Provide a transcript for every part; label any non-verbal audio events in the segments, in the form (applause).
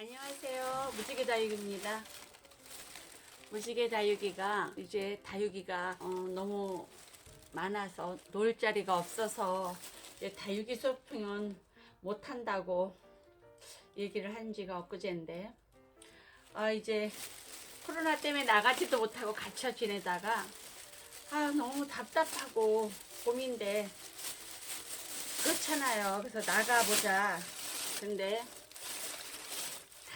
안녕하세요. 무지개 다육입니다. 무지개 다육이가 이제 다육이가 어, 너무 많아서 놀 자리가 없어서 이제 다육이 소풍은 못 한다고 얘기를 한 지가 엊그제인데 아 이제 코로나 때문에 나가지도 못하고 갇혀 지내다가 아 너무 답답하고 봄인데 그렇잖아요. 그래서 나가보자. 근데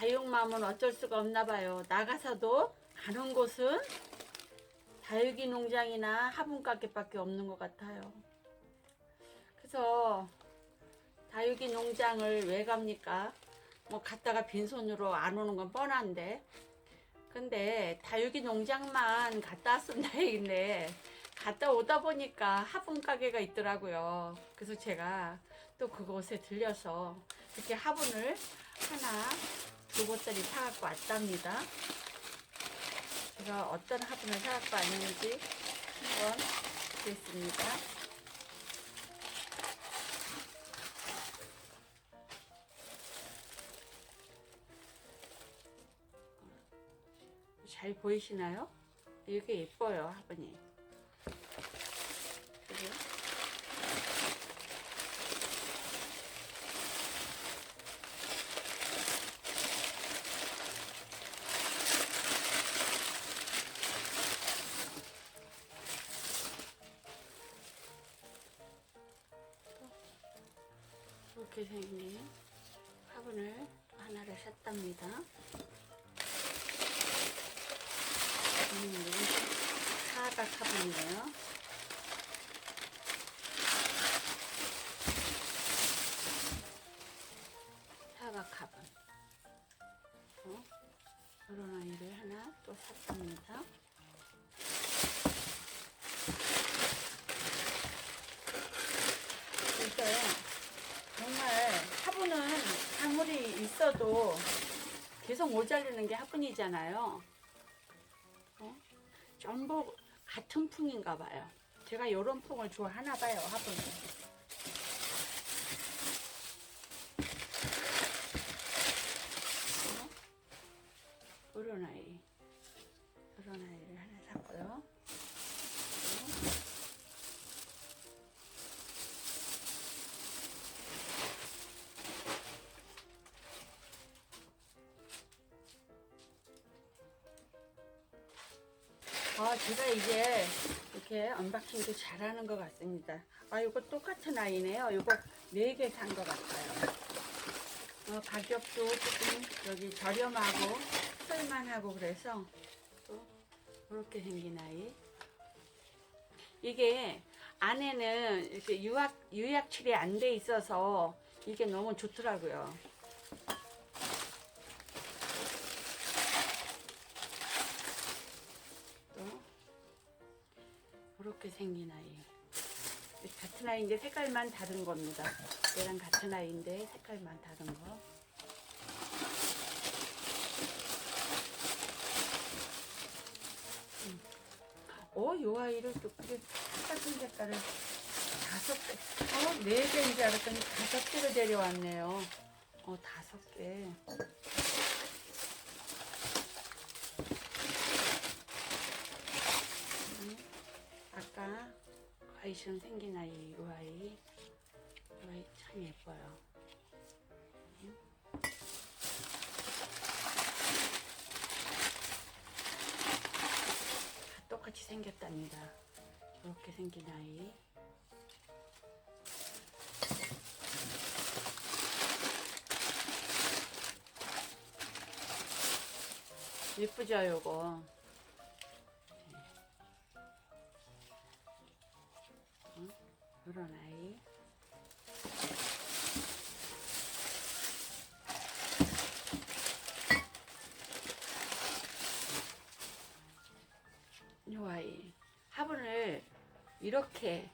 다육맘은 어쩔 수가 없나 봐요. 나가서도 가는 곳은 다육이 농장이나 화분 가게밖에 없는 것 같아요. 그래서 다육이 농장을 왜 갑니까? 뭐 갔다가 빈손으로 안 오는 건 뻔한데. 근데 다육이 농장만 갔다 왔으면 다행인데 (laughs) 갔다 오다 보니까 화분 가게가 있더라고요. 그래서 제가 또 그곳에 들려서 이렇게 화분을 하나 두 보따리 사갖고 왔답니다. 제가 어떤 화분을 사갖고 왔는지 한번 보겠습니다. 잘 보이시나요? 이게 예뻐요, 화분이. 이렇게 생긴 화분을 하나를 샀답니다. 음, 사각 화분이에요. 계속 모자르는 게 화분이잖아요. 어? 전부 같은 풍인가 봐요. 제가 이런 풍을 좋아하나 봐요, 화분은. 어? 이런 아이. 이런 아이 아, 제가 이제 이렇게 언박싱도 잘하는 것 같습니다. 아, 이거 똑같은 아이네요. 이거 네개산 것 같아요. 어, 가격도 조금 여기 저렴하고 쓸만하고 그래서 또 이렇게 생긴 아이. 이게 안에는 이렇게 유약 유약 칠이 안 돼 있어서 이게 너무 좋더라고요. 이렇게 생긴 아이. 같은 아이인데 색깔만 다른 겁니다. 얘랑 같은 아이인데 색깔만 다른 거. 음. 어, 요 아이를 또 그게 똑같은 색깔을 다섯 개, 어, 네 개인 줄 알았더니 다섯 개를 데려왔네요. 어, 다섯 개. 아까 아이처럼 생긴 아이, 이 아이. 이 아이 참 예뻐요. 다 똑같이 생겼답니다. 이렇게 생긴 아이. 예쁘죠, 요거? 이렇게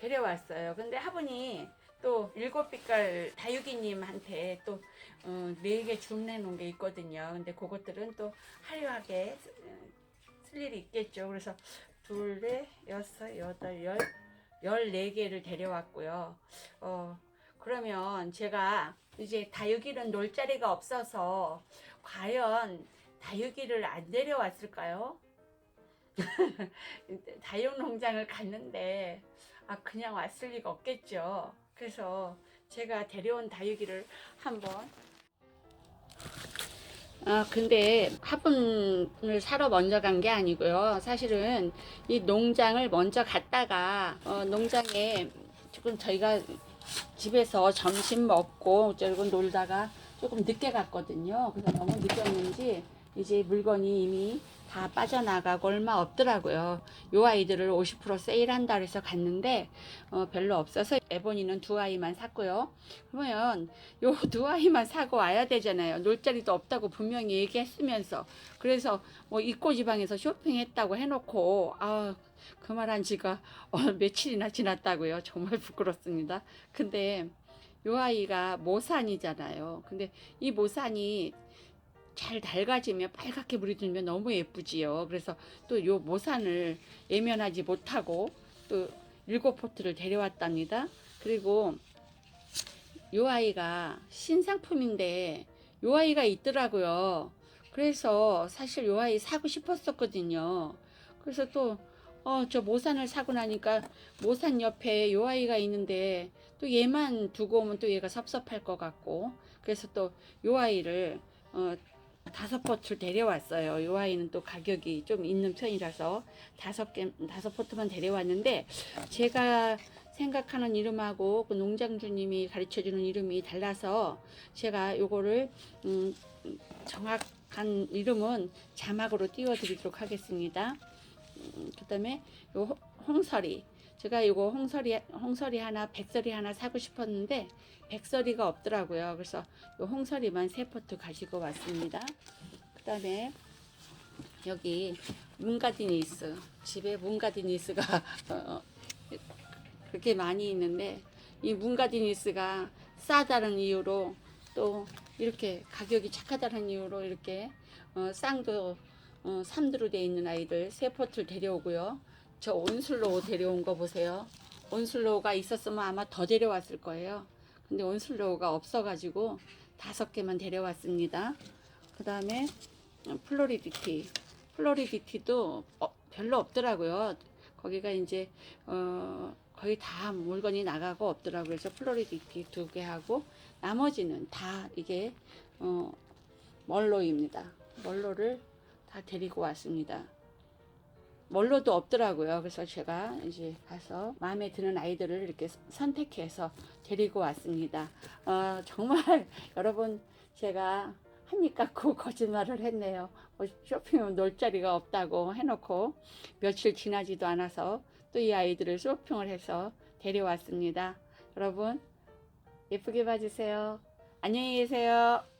데려왔어요. 근데 화분이 또 일곱 빛깔 다육이님한테 또 어, 네개 주문해 놓은 게 있거든요. 근데 그것들은 또 화려하게 쓰- 어, 쓸 일이 있겠죠. 그래서 둘, 넷, 여섯, 여덟, 열, 열네 개를 데려왔고요. 어, 그러면 제가 이제 다육이는 놀 자리가 없어서 과연 다육이를 안 데려왔을까요? (laughs) 다육 농장을 갔는데 아 그냥 왔을 리가 없겠죠. 그래서 제가 데려온 다육이를 한번 아 근데 화분을 사러 먼저 간 게 아니고요. 사실은 이 농장을 먼저 갔다가 어, 농장에 조금 저희가 집에서 점심 먹고 조금 놀다가 조금 늦게 갔거든요. 그래서 너무 늦었는지 이제 물건이 이미 다 빠져나가고 얼마 없더라고요. 요 아이들을 50% 세일한다 그래서 갔는데 어, 별로 없어서 에보니는 두 아이만 샀고요. 그러면 요 두 아이만 사고 와야 되잖아요. 놀 자리도 없다고 분명히 얘기했으면서 그래서 뭐 이꼬 지방에서 쇼핑했다고 해놓고 아 그 말한 지가 어, 며칠이나 지났다고요. 정말 부끄럽습니다. 근데 요 아이가 모산이잖아요. 근데 이 모산이 잘 달가지면 빨갛게 물이 들면 너무 예쁘지요. 그래서 또 요 모산을 예면하지 못하고 또 일곱 포트를 데려왔답니다. 그리고 요 아이가 신상품인데 요 아이가 있더라고요. 그래서 사실 요 아이 사고 싶었었거든요. 그래서 또 어, 저 모산을 사고 나니까 모산 옆에 요 아이가 있는데 또 얘만 두고 오면 또 얘가 섭섭할 것 같고 그래서 또 요 아이를 어, 다섯 포트 데려왔어요. 요 아이는 또 가격이 좀 있는 편이라서 다섯 개 다섯 포트만 데려왔는데 제가 생각하는 이름하고 그 농장주님이 가르쳐 주는 이름이 달라서 제가 요거를 음, 정확한 이름은 자막으로 띄워 드리도록 하겠습니다. 음, 그 다음에 요 홍- 홍설이 제가 이거 홍설이 홍설이 하나 백설이 하나 사고 싶었는데 백설이가 없더라고요. 그래서 요 홍설이만 세 포트 가지고 왔습니다. 그 다음에 여기 문가디니스 집에 문가디니스가 어, (laughs) 그렇게 많이 있는데 이 문가디니스가 싸다는 이유로 또 이렇게 가격이 착하다는 이유로 이렇게 어, 쌍도 어, 삼두로 되어 있는 아이들 세 포트를 데려오고요. 저 온슬로우 데려온 거 보세요. 온슬로우가 있었으면 아마 더 데려왔을 거예요. 근데 온슬로우가 없어가지고 다섯 개만 데려왔습니다. 그 다음에 플로리디티. 플로리디티도 어, 별로 없더라고요. 거기가 이제 어, 거의 다 물건이 나가고 없더라고요. 그래서 플로리디티 두 개 하고 나머지는 다 이게 어, 멀로입니다. 멀로를 다 데리고 왔습니다. 멀로도 없더라고요. 그래서 제가 이제 가서 마음에 드는 아이들을 이렇게 선택해서 데리고 왔습니다. 어, 정말 (laughs) 여러분 제가 한입 갖고 거짓말을 했네요. 뭐 쇼핑은 놀 자리가 없다고 해놓고 며칠 지나지도 않아서 또 이 아이들을 쇼핑을 해서 데려왔습니다. 여러분 예쁘게 봐주세요. 안녕히 계세요.